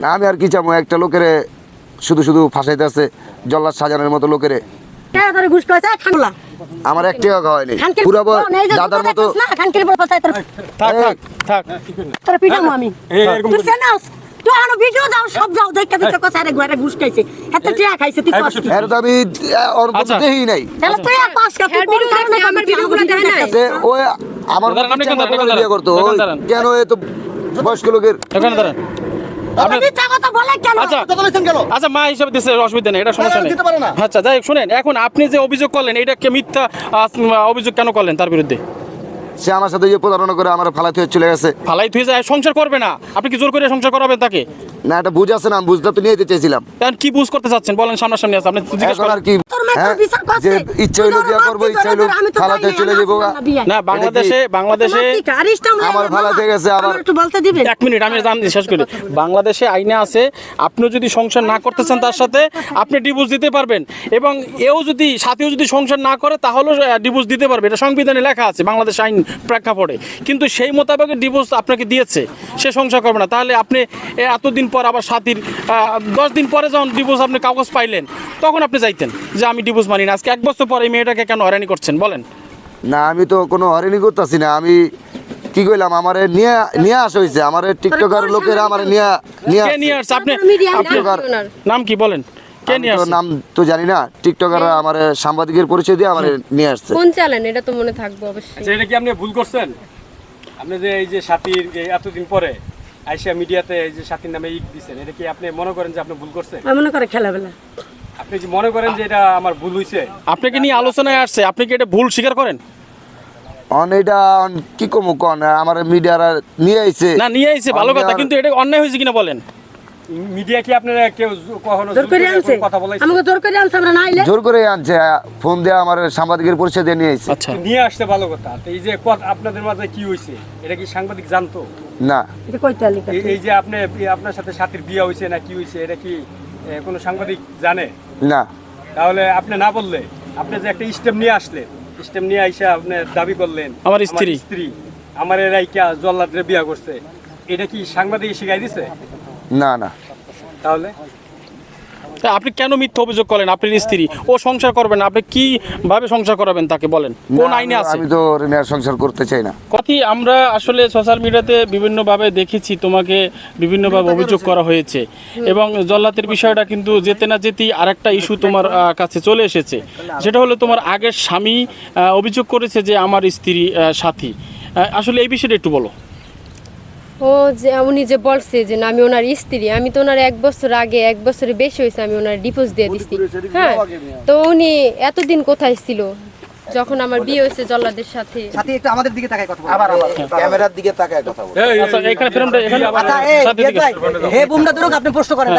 না আমি আর কি চাবো একটা লোকেরে শুধু শুধু ফাঁসাইতে আছে জল্লাদ সাজানোর মতো লোকেরে। আমার এক টাকা খাওয়ায়নি খানকির পুরো ও, এই যে দাদার মতো আমার। কেন এত বয়স্ক লোকের? আচ্ছা। আচ্ছা মা হিসাবে দিচ্ছে অসুবিধা নেই এটা সমস্যা নেই। দিতে পারে না। আচ্ছা যাই শুনেন এখন আপনি যে অভিযোগ করলেন এটা কে মিথ্যা অভিযোগ কেন করলেন তার বিরুদ্ধে? সে আমার সাথে যে প্রতারণা করে আমার ফালাই থুয়ে চলে গেছে। ফালাই থুয়ে যায় সংসার করবে না। আপনি কি জোর করে সংসার করাবেন তাকে? না এটা বুঝ আছে না আমি বুঝতে তো নিয়ে যেতে চেয়েছিলাম। কারণ কি বুঝ করতে চাচ্ছেন? বলেন সামনাসামনি আছে। আপনি জিজ্ঞেস করার কি হ্যাঁ বিচার করছে। যে ইচ্ছা হইল বিয়া করব ইচ্ছা হইল করে? আমি তো ফালাতে চলে যাব না বাংলাদেশে বাংলাদেশে তোমার কি কারিস্টাম লাগে আমার না? গেছে আবার- একটু বলতে দিবে। এক মিনিট আমি জান শেষ করি। বাংলাদেশে আইনে আছে আপনি যদি সংসার না করতে চান তার সাথে আপনি ডিভোর্স দিতে পারবেন। এবং এও যদি সাথেও যদি সংসার না করে তাহলেও ডিভোর্স দিতে পারবে। এটা সংবিধানে লেখা আছে বাংলাদেশ আইন প্রেক্ষাপটে। কিন্তু সেই মোতাবেক ডিভোর্স আপনাকে দিয়েছে সে সংসার করবে না। তাহলে আপনি এ এতদিন পর আবার সাথীর দশ দিন পরে যখন ডিভোর্স আপনি কাগজ পাইলেন তখন আপনি যাইতেন যে আমি ডিভোর্স মানি না। আজকে এক বছর পরে এই মেয়েটাকে কেন হয়রানি করছেন? বলেন। না আমি তো কোনো হরেনি করতেছি না। আমি কি কইলাম আমারে নিয়ে নিয়ে আসা হয়েছে আমার টিকটকার লোকেরা আমার নিয়ে নিয়ে কে নিয়ে আসছে? আপনি ওনার? নাম কি বলেন? কে নিয়ে আসছে? নাম তো জানি না। টিকটকার আমার সাংবাদিকের পরিচয় দিয়ে আমার নিয়ে আসছে। কোন চ্যানেল? এটা তো মনে থাকবে অবশ্যই। আচ্ছা এটা কি আপনি ভুল করছেন? আপনি যে এই যে সাথীর এই এতদিন পরে আইসিয়া মিডিয়াতে এই যে সাথীর নামে ইক দিচ্ছেন এটা কি আপনি মনে করেন যে আপনি ভুল করছেন? আমি মনে করে খেলাবেলা। আপনি কি মনে করেন যে এটা আমার ভুল হয়েছে আপনাকে নিয়ে আলোচনায় আসছে? আপনি কি এটা ভুল স্বীকার করেন? অন এটা কি কমু কন? আমার মিডিয়ারা নিয়ে আইছে। না নিয়ে আইছে ভালো কথা কিন্তু এটা অন্যায় হয়েছে কিনা বলেন? মিডিয়া কি আপনারা কেউ কখনো জোর জোর করে করে আনছে কথা বলাইছে? আমাকে জোর করে আনছে আমরা না আইলে জোর করে আনছে ফোন দিয়ে আমার সাংবাদিকের পরিচয় দিয়ে নিয়ে আইছে। আচ্ছা। নিয়ে আসতে ভালো কথা। তো এই যে আপনাদের মাঝে কি হয়েছে এটা কি সাংবাদিক জানতো? না। এটা এই- এই যে আপনি আপনার সাথে সাথীর বিয়ে হয়েছে না কি হয়েছে এটা কি কোনো সাংবাদিক জানে? না। তাহলে আপনি না বললে আপনি যে একটা স্টেপ নিয়ে আসলেন স্টেপ নিয়ে আইসা আপনি দাবি করলেন আমার স্ত্রী। স্ত্রী আমার রাইকা জল্লাদরে বিয়া করছে এটা কি সাংবাদিক শিখাই দিছে? না না। তাহলে? আপনি কেন মিথ্যা অভিযোগ করেন? আপনার স্ত্রী। ও সংসার করবেন আপনি কি ভাবে সংসার করাবেন তাকে বলেন? কোন আইনে আছে? আমি তো ঋণের সংসার করতে চাই না। কথি আমরা আসলে সোশ্যাল মিডিয়াতে বিভিন্নভাবে দেখেছি তোমাকে বিভিন্নভাবে অভিযোগ করা হয়েছে। এবং জল্লাতের বিষয়টা কিন্তু যেতে না যেতেই আরেকটা ইস্যু তোমার কাছে চলে এসেছে। সেটা হলো তোমার আগের স্বামী অভিযোগ করেছে যে আমার স্ত্রী সাথী। আসলে এই বিষয়টা একটু বলো। ও যে উনি যে বলছে যে না আমি ওনার স্ত্রী আমি তো ওনার এক বছর আগে এক বছরের বেশি হয়েছে আমি ওনার ডিপোজ দিয়ে দিচ্ছি হ্যাঁ তো উনি এতদিন কোথায় ছিল? যখন আমার বিয়ে হয়েছে জল্লাদের সাথে। সাথে একটু আমাদের দিকে তাকায় কথা বলো। আবার আবার ক্যামেরার দিকে তাকায় কথা বল। এই, আচ্ছা এখানে ফ্রেমটা এখানে আচ্ছা এই দিকে- ভাই হে বুমটা ধরুক আপনি প্রশ্ন করেন